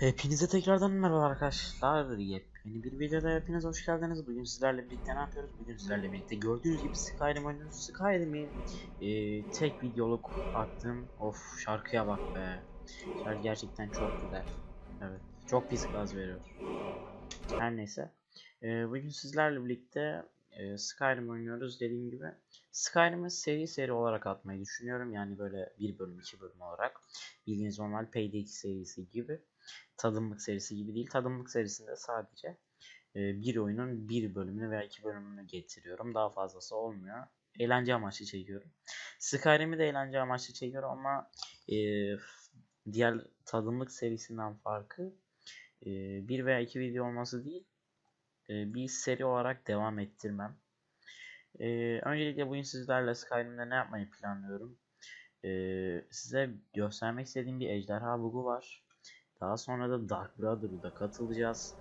Hepinize tekrardan merhaba arkadaşlar. Yepyeni bir videoda hepiniz hoş geldiniz. Bugün sizlerle birlikte ne yapıyoruz? Bugün sizlerle birlikte gördüğünüz gibi Skyrim oynuyoruz. Skyrim'i e, tek videoluk attım. Of şarkıya bak be. Şarkı gerçekten çok güzel. Evet. Çok pis gaz veriyor. Her neyse. E, bugün sizlerle birlikte e, Skyrim oynuyoruz dediğim gibi. Skyrim'i seri seri olarak atmayı düşünüyorum. Yani böyle bir bölüm iki bölüm olarak. Bildiğiniz normal Payday 2 serisi gibi tadımlık serisi gibi değil. Tadımlık serisinde sadece e, bir oyunun bir bölümünü veya iki bölümünü getiriyorum. Daha fazlası olmuyor. Eğlence amaçlı çekiyorum. Skyrim'i de eğlence amaçlı çekiyorum ama e, diğer tadımlık serisinden farkı e, bir veya iki video olması değil e, bir seri olarak devam ettirmem. E, öncelikle bugün sizlerle Skyrim'de ne yapmayı planlıyorum. E, size göstermek istediğim bir ejderha bugu var. Daha sonra da Dark Brother'da katılacağız.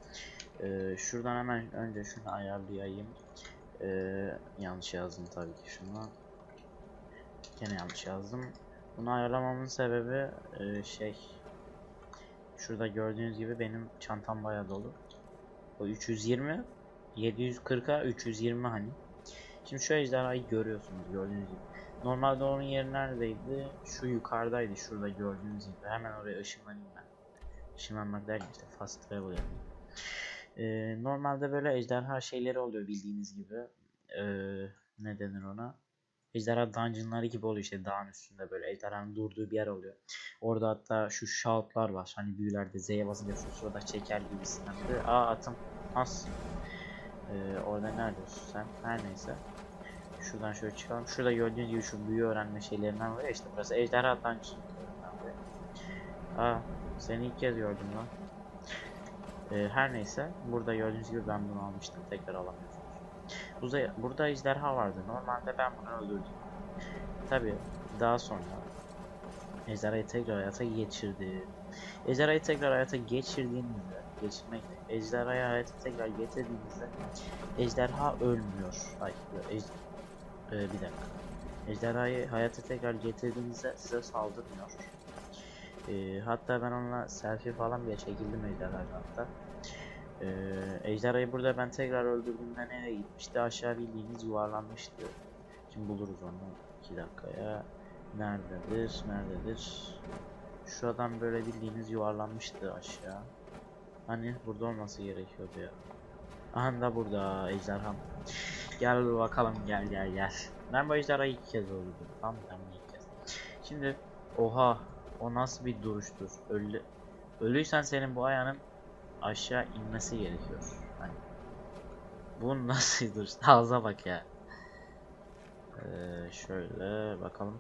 Ee, şuradan hemen önce şunu ayarlayayım. Ee, yanlış yazdım tabii ki şunu. Gene yanlış yazdım. Bunu ayarlamamın sebebi e, şey. Şurada gördüğünüz gibi benim çantam bayağı dolu. O 320 740'a 320 hani. Şimdi şu ejderhayı görüyorsunuz gördüğünüz gibi. Normalde onun yeri neredeydi? Şu yukarıdaydı şurada gördüğünüz gibi. Hemen oraya ışınlanayım ben ışınlanmak derken işte fast travel yani. Ee, normalde böyle ejderha şeyleri oluyor bildiğiniz gibi. Ee, ne denir ona? Ejderha dungeonları gibi oluyor işte dağın üstünde böyle ejderhanın durduğu bir yer oluyor. Orada hatta şu shoutlar var. Hani büyülerde Z'ye basınca sırada çeker gibisinden. De. Aa atım. As. Ee, orada neredesin sen? Her neyse. Şuradan şöyle çıkalım. Şurada gördüğünüz gibi şu büyü öğrenme şeylerinden var ya işte burası ejderha dungeon. Aa seni ilk kez gördüm lan. Ee, her neyse burada gördüğünüz gibi ben bunu almıştım tekrar alamıyorsunuz. Burada, burada ejderha vardı. Normalde ben bunu öldürdüm. Tabi daha sonra ejderhayı tekrar hayata geçirdi. Ejderhayı tekrar hayata geçirdiğinizde geçirmek ejderhayı hayata tekrar getirdiğinizde ejderha ölmüyor. Ay ej, ee, bir dakika. Ejderhayı hayata tekrar getirdiğinizde size saldırmıyor. Ee, hatta ben onunla selfie falan bile çekildim ejderhayla hatta. Ee, ejderhayı burada ben tekrar öldürdüğümde nereye gitmişti? Aşağı bildiğiniz yuvarlanmıştı. Şimdi buluruz onu. 2 dakikaya. Nerededir? Nerededir? Şuradan böyle bildiğiniz yuvarlanmıştı aşağı. Hani burada olması gerekiyordu ya. Aha da burada ejderham. Gel bakalım gel gel gel. Ben bu ejderhayı ilk kez öldürdüm. Tamam ben ilk kez. Şimdi oha o nasıl bir duruştur? Ölü ölüysen senin bu ayağının aşağı inmesi gerekiyor. Hani bu nasıl bir duruş? Ağza bak ya. Ee, şöyle bakalım.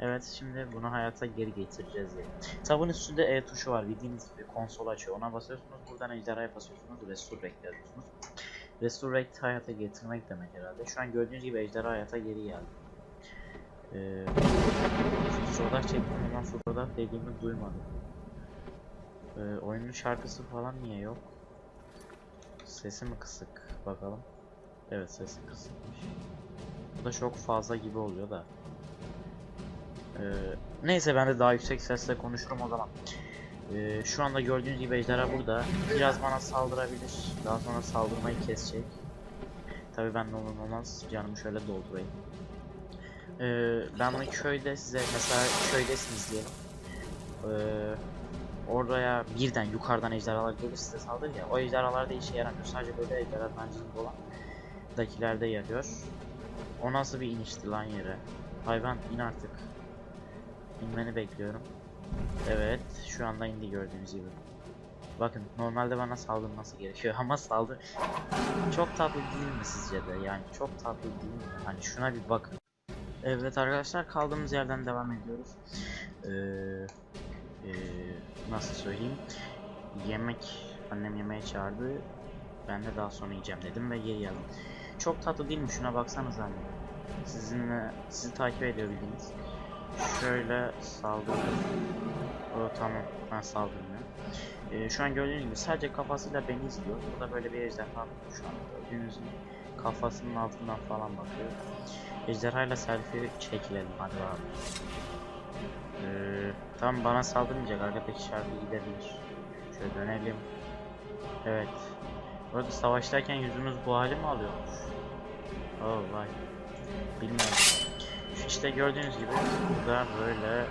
Evet şimdi bunu hayata geri getireceğiz diye. Tabın üstünde E tuşu var. Bildiğiniz gibi konsol açıyor. Ona basıyorsunuz. Buradan ejderhaya basıyorsunuz. Restore Back yazıyorsunuz. Restore Back hayata getirmek demek herhalde. Şu an gördüğünüz gibi ejderha hayata geri geldi. Ee, fotoğraf çektim ama fotoğraf dediğimi duymadım. Ee, oyunun şarkısı falan niye yok? Sesi mi kısık? Bakalım. Evet sesi kısıkmış. Bu da çok fazla gibi oluyor da. Ee, neyse ben de daha yüksek sesle konuşurum o zaman. Ee, şu anda gördüğünüz gibi ejderha burada. Biraz bana saldırabilir. Daha sonra saldırmayı kesecek. Tabii ben de onun olmaz. Canımı şöyle doldurayım. Ee, ben bunu köyde size mesela köydesiniz diyelim. Ee, oraya birden yukarıdan ejderhalar gelir size saldırır ya. O ejderhalar da işe yaramıyor. Sadece böyle ejderha dungeon olan dakilerde yarıyor. O nasıl bir inişti lan yere? Hayvan in artık. İnmeni bekliyorum. Evet şu anda indi gördüğünüz gibi. Bakın normalde bana saldırması gerekiyor ama saldır çok tatlı değil mi sizce de yani çok tatlı değil mi? Hani şuna bir bakın. Evet arkadaşlar kaldığımız yerden devam ediyoruz. Ee, e, nasıl söyleyeyim? Yemek annem yemeğe çağırdı. Ben de daha sonra yiyeceğim dedim ve geri geldim. Çok tatlı değil mi? Şuna baksanız anne. Sizinle sizi takip ediyor bildiğiniz. Şöyle saldırdı. O tamam ben saldırmıyor. Ee, şu an gördüğünüz gibi sadece kafasıyla beni izliyor. Bu da böyle bir ejderha şu an gördüğünüz gibi kafasının altından falan bakıyor. Ejderhayla selfie çekilelim hadi abi. Ee, tam bana saldırmayacak arkadaki şarkı gidebilir. Şöyle dönelim. Evet. Burada savaştayken yüzümüz bu hali mi alıyormuş? Oh vay. Bilmiyorum. İşte gördüğünüz gibi burada böyle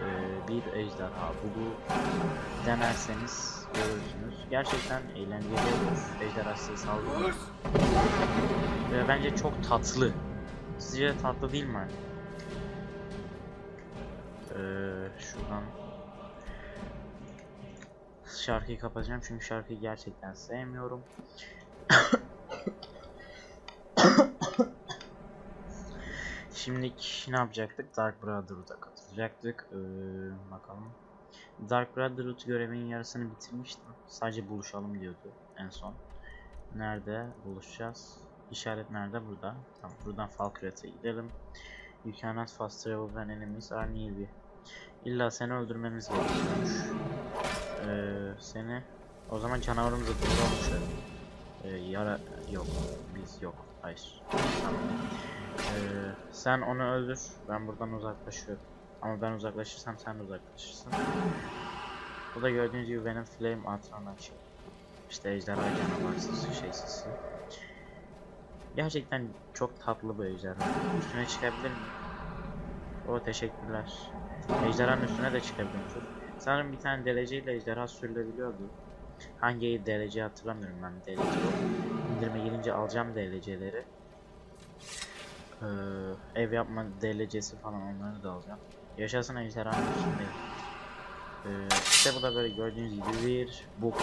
e, bir ejderha bulu denerseniz görürsünüz. Gerçekten eğlenceli olur. Ejderha size saldırır. Ve bence çok tatlı. Sizce tatlı değil mi? Ee, şuradan şarkıyı kapatacağım çünkü şarkıyı gerçekten sevmiyorum. Şimdilik ne yapacaktık? Dark Brotherhood'a katılacaktık. Ee, bakalım. Dark Brotherhood görevinin yarısını bitirmiştim. Sadece buluşalım diyordu en son. Nerede buluşacağız? İşaret nerede? Burada. Tamam buradan Falkret'e gidelim. You cannot fast travel when enemies are near you. İlla seni öldürmemiz gerekiyormuş. Ee, seni o zaman canavarımıza doğru olmuş. Ee, yara yok. Biz yok. Hayır. Tamam. Ee, sen onu öldür. Ben buradan uzaklaşıyorum. Ama ben uzaklaşırsam sen de uzaklaşırsın. Bu da gördüğünüz gibi benim flame atran açık. İşte ejderha canavarsız şey sesi. Gerçekten çok tatlı bir ejderha. Üstüne çıkabilir miyim? O teşekkürler. Ejderhanın üstüne de çıkabiliyormuşuz. Sanırım bir tane deleceyle ejderha sürülebiliyordu. Hangi derece hatırlamıyorum ben derece. İndirime gelince alacağım dereceleri. Ee, ev yapma derecesi falan onları da alacağım. Yaşasın ejderhanın üstündeyim. Ee, işte bu da böyle gördüğünüz gibi bir book.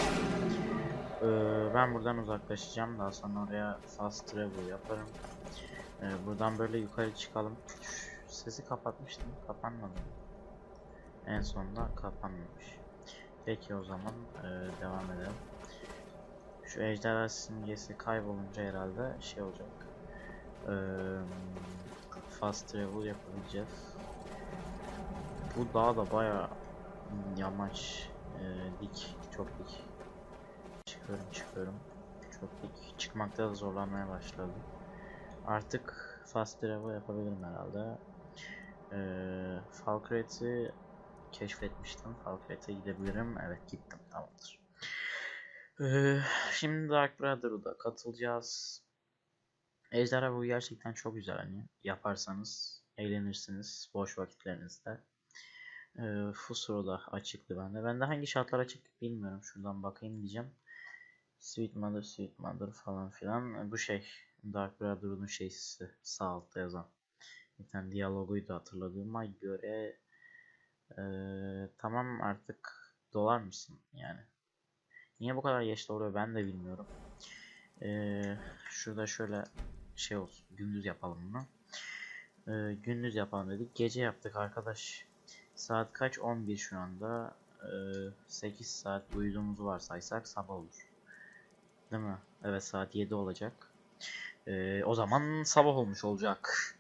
Ee, ben buradan uzaklaşacağım. Daha sonra oraya fast travel yaparım. Ee, buradan böyle yukarı çıkalım. Sesi kapatmıştım. Kapanmadı. En sonunda kapanmamış. Peki o zaman e, devam edelim. Şu ejderha simgesi kaybolunca herhalde şey olacak. Ee, fast travel yapabileceğiz. Bu dağ da baya yamaç, e, dik, çok dik. Çıkıyorum çıkıyorum. Çok dik. Çıkmakta da zorlanmaya başladım. Artık fast travel yapabilirim herhalde. Ee, Falkret'i keşfetmiştim. Falkret'e gidebilirim. Evet gittim. Tamamdır. Ee, şimdi Dark Brotherhood'a katılacağız. Ejderha bu gerçekten çok güzel hani yaparsanız eğlenirsiniz boş vakitlerinizde. Ee, Fusro da açıktı bende. Bende hangi şartlar açık bilmiyorum. Şuradan bakayım diyeceğim. Sweet Mother, Sweet Mother falan filan. Ee, Bu şey Dark Brotherhood'un şeysi sağ altta yazan. Bir tane diyaloguydu hatırladığıma göre. Ee, tamam artık dolar mısın yani? Niye bu kadar geç oluyor ben de bilmiyorum. Ee, şurada şöyle şey olsun. Gündüz yapalım bunu. Ee, gündüz yapalım dedik. Gece yaptık arkadaş. Saat kaç? 11 şu anda. Ee, 8 saat uyuduğumuzu varsaysak sabah olur. Değil mi? Evet saat 7 olacak. Ee, o zaman sabah olmuş olacak.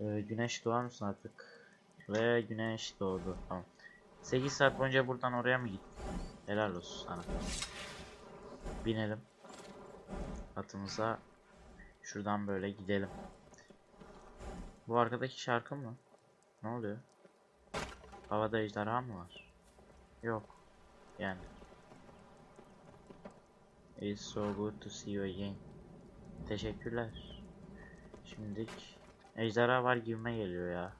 Ee, güneş doğar mısın artık? Ve güneş doğdu. Tamam. 8 saat boyunca buradan oraya mı gittin? Helal olsun sana. Binelim. Atımıza şuradan böyle gidelim. Bu arkadaki şarkı mı? Ne oluyor? Havada ejderha mı var? Yok. Yani. It's so good to see you again. Teşekkürler. Şimdilik ejderha var gibime geliyor ya.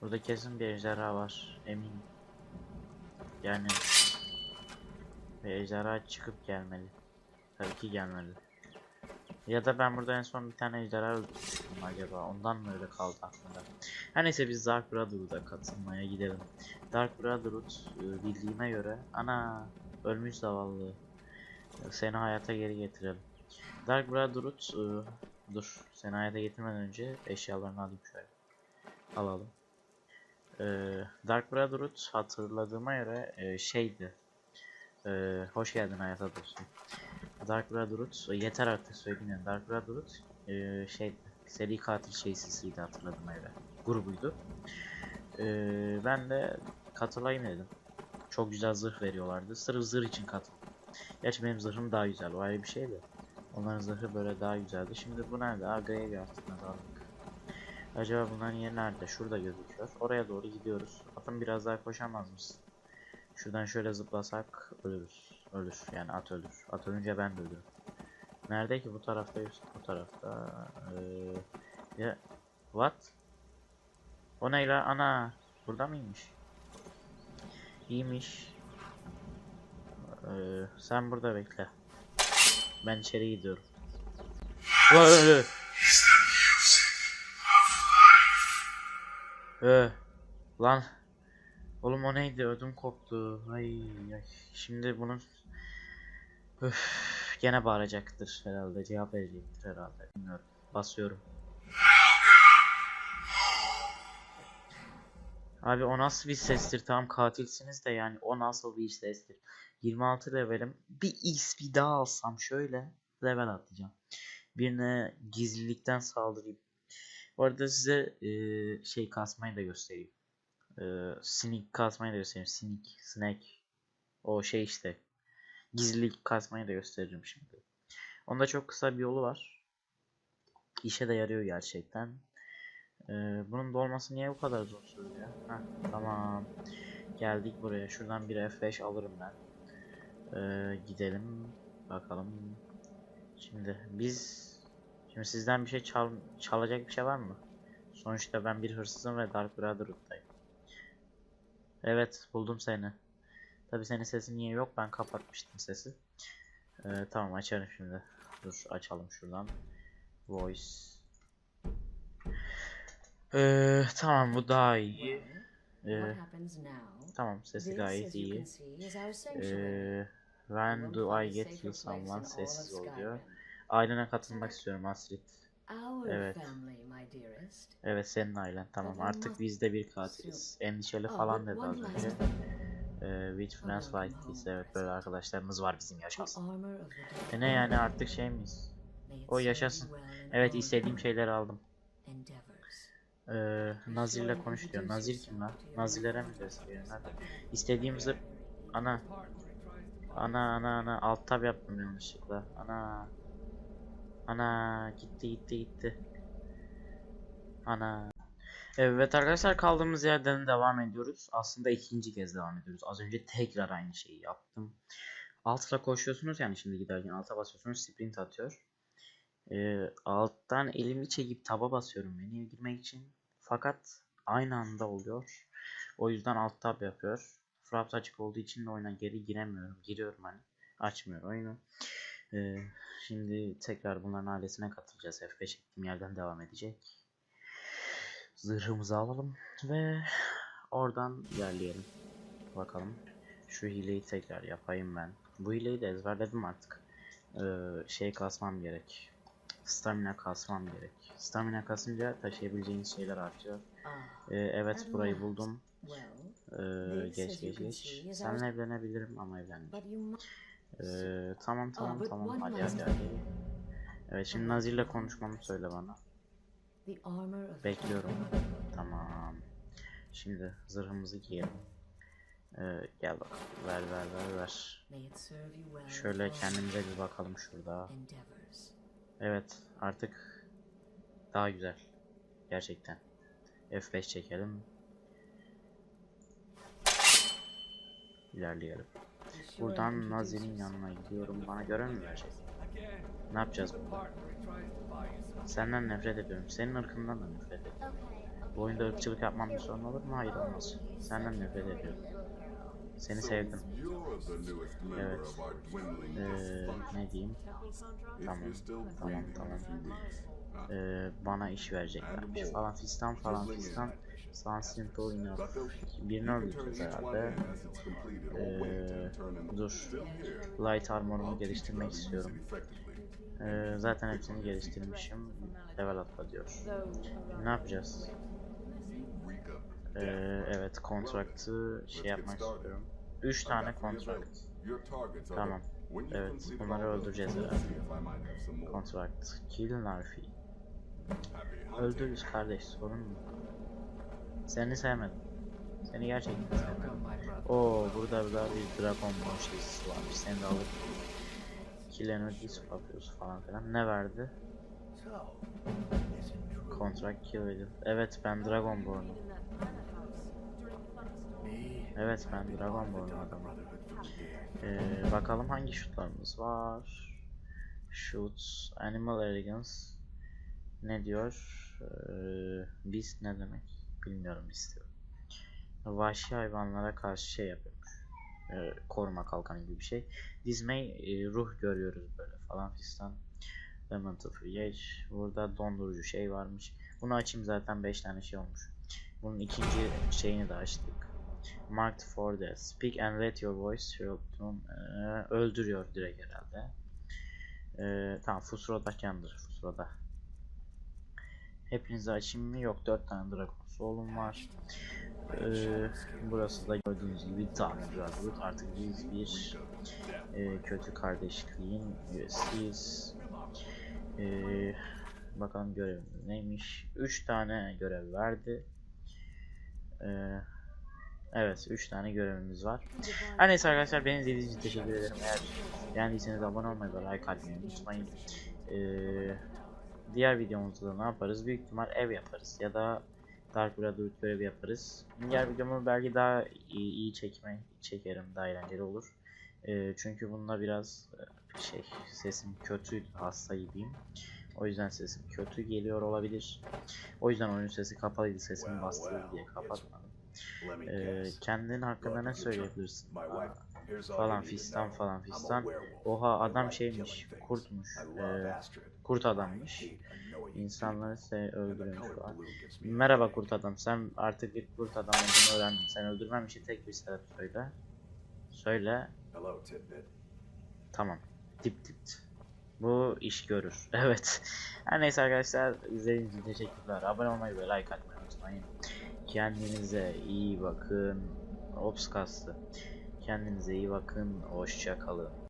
Burada kesin bir ejderha var eminim. Yani ve ejderha çıkıp gelmeli. Tabii ki gelmeli. Ya da ben burada en son bir tane ejderha öldürmüştüm acaba. Ondan mı öyle kaldı aklımda. Her neyse biz Dark Brotherhood'a katılmaya gidelim. Dark Brotherhood e, bildiğime göre ana ölmüş zavallı. Seni hayata geri getirelim. Dark Brotherhood e, dur seni hayata getirmeden önce eşyalarını alayım şöyle. Alalım. E, Dark Brotherhood hatırladığıma göre şeydi. Hoş geldin hayata dostum. Dark Brotherhood e, yeter artık söyleyeyim Dark Brotherhood e, şey seri katil şeysisiydi hatırladığıma göre grubuydu. E, ben de katılayım dedim. Çok güzel zırh veriyorlardı. Sırf zırh için katıldım. Gerçi benim zırhım daha güzel. O ayrı bir şey de. Onların zırhı böyle daha güzeldi. Şimdi bu nerede? Aa Graveyard mezarlık. Acaba bunların yeri nerede? Şurada gözüküyor. Oraya doğru gidiyoruz. Atım biraz daha koşamaz mısın? Şuradan şöyle zıplasak ölürüz. Ölür. Yani at ölür. At ölünce ben de ölürüm. Nerede ki bu tarafta bu tarafta. Ee, ya what? O ne la? Ana burada mıymış? İyiymiş. Ee, sen burada bekle. Ben içeri gidiyorum. Vay! Ee, lan. Oğlum o neydi? Ödüm koptu. Ay, ay. Şimdi bunun Öf, gene bağıracaktır herhalde. Cevap verecektir herhalde. Bilmiyorum. Basıyorum. Abi o nasıl bir sestir? Tamam katilsiniz de yani o nasıl bir sestir? 26 levelim. Bir X daha alsam şöyle level atlayacağım. Birine gizlilikten saldırayım. Bu arada size eee, şey kasmayı da göstereyim. Eee sneak kasmayı da göstereyim. Sneak, snack. O şey işte. Gizlilik kasmayı da gösteririm şimdi. Onda çok kısa bir yolu var. İşe de yarıyor gerçekten. Ee, bunun dolması niye bu kadar zor sürüyor? Heh, tamam. Geldik buraya. Şuradan bir F5 alırım ben. Ee, gidelim. Bakalım. Şimdi biz Şimdi sizden bir şey çal çalacak bir şey var mı? Sonuçta ben bir hırsızım ve Dark Brotherhood'dayım. Evet, buldum seni. Tabi senin sesin niye yok? Ben kapatmıştım sesi. Ee, tamam açarım şimdi. Dur açalım şuradan. Voice. Ee, tamam bu daha iyi. Ee, tamam sesi gayet iyi. Ee, when do I get you someone sessiz oluyor. Ailene katılmak istiyorum Astrid. Evet. Evet senin ailen tamam artık biz de bir katiliz. Endişeli Oh, falan dedi az önce. Ee, with friends like this evet böyle arkadaşlarımız var bizim yaşasın. E ne yani artık şey miyiz? O yaşasın. Evet istediğim şeyleri aldım. Ee, Nazir'le konuş diyor. Nazir kim lan? Nazirlere mi gösteriyor? İstediğim zırh... Ana. Ana ana ana. Alt tab yaptım yanlışlıkla. Ana. Ana. Gitti gitti gitti. Ana. Evet arkadaşlar kaldığımız yerden devam ediyoruz. Aslında ikinci kez devam ediyoruz. Az önce tekrar aynı şeyi yaptım. Altla koşuyorsunuz yani şimdi giderken alta basıyorsunuz sprint atıyor. Ee, alttan elimi çekip taba basıyorum menüye girmek için. Fakat aynı anda oluyor. O yüzden alt tab yapıyor. Fraps açık olduğu için de oyuna geri giremiyorum. Giriyorum hani. Açmıyor oyunu. Ee, şimdi tekrar bunların ailesine katılacağız. F5 çektiğim yerden devam edecek. Zırhımızı alalım ve oradan ilerleyelim. Bakalım. Şu hileyi tekrar yapayım ben. Bu hileyi de ezberledim artık. Ee, şey kasmam gerek. Stamina kasmam gerek. Stamina kasınca taşıyabileceğiniz şeyler artıyor. Ah, Ee, evet burayı buldum. Ee, geç geç geç. Seninle evlenebilirim ama evlenmeyeceğim. Ee, tamam tamam but tamam one hadi hadi hadi. Evet şimdi Nazir'le konuşmamı söyle bana. Bekliyorum. Tamam. Şimdi zırhımızı giyelim. Ee, gel bak. Ver ver ver ver. Şöyle kendimize bir bakalım şurada. Evet artık daha güzel. Gerçekten. F5 çekelim. İlerleyelim. Buradan yourself. yanına gidiyorum. Bana verecek? Ne yapacağız burada? Senden nefret ediyorum. Senin ırkından da nefret ediyorum. Bu oyunda ırkçılık yapmam bir sorun olur mu? Hayır olmaz. Senden nefret ediyorum. Seni sevdim. Evet. Ee, ne diyeyim? Tamam, tamam, tamam. Ee, bana iş vereceklermiş falan fistan falan fistan. But they'll- Birini one herhalde. them dur. Light armor'umu geliştirmek istiyorum. Ee, zaten hepsini geliştirmişim. Level atla diyor. Ne yapacağız? Ee, evet kontraktı şey yapmak istiyorum. 3 I've tane kontrakt. Tamam. Evet, bunları öldüreceğiz herhalde. Kontrakt. Kill Narfi. Öldürürüz kardeş sorun mu? Seni sevmedim. Seni gerçekten sevmedim. Oo burada da bir Dragon Ball şeysi varmış. Seni de alıp Kill Energy yapıyoruz falan filan. Ne verdi? Contract Kill Agent. Evet ben Dragon Ball'um. Evet ben Dragon Ball adamım. Ee, bakalım hangi şutlarımız var. Shoot, Animal Arrogance. Ne diyor? Ee, Beast ne demek? Bilmiyorum istiyorum. Vahşi hayvanlara karşı şey yapıyormuş. Ee, koruma kalkanı gibi bir şey. Dizmey e, ruh görüyoruz böyle falan fistan. Elemental Free Burada dondurucu şey varmış. Bunu açayım zaten 5 tane şey olmuş. Bunun ikinci şeyini de açtık. Marked for death. Speak and let your voice from- Ee, öldürüyor direkt herhalde. Ee, tamam Fusroda kendir. Fusroda. Hepinizi açayım mı? Yok 4 tane Dragon Soul'um var. Ee, burası da gördüğünüz gibi Brotherhood. Artık biz bir e, kötü kardeşliğin üyesiyiz. Ee, bakalım görevimiz neymiş? 3 tane görev verdi. Ee, evet 3 tane görevimiz var. Her neyse arkadaşlar beni izlediğiniz için teşekkür ederim. Eğer beğendiyseniz abone olmayı ve like atmayı unutmayın. Ee, diğer videomuzda da ne yaparız? Büyük ihtimal ev yaparız ya da Dark Brotherhood görevi yaparız. Diğer videomu belki daha iyi, iyi çekme, çekerim, daha eğlenceli olur. Ee, çünkü bunda biraz e, şey sesim kötü, hasta gibiyim. O yüzden sesim kötü geliyor olabilir. O yüzden oyun sesi kapalıydı, sesimi bastırdı diye kapatmadım. Ee, kendin hakkında ne söyleyebilirsin? Aa, falan fistan falan fistan. Oha adam şeymiş, kurtmuş. Ee, kurt adammış. İnsanları se öldürüyormuş falan. Merhaba kurt adam. Sen artık bir kurt adam olduğunu öğrendim. Sen öldürmem için tek bir sebep söyle. Söyle. Tamam. Tip tip. Bu iş görür. Evet. Her neyse arkadaşlar izlediğiniz için teşekkürler. Abone olmayı ve like atmayı unutmayın. Kendinize iyi bakın. Ops kastı. Kendinize iyi bakın. Hoşça kalın.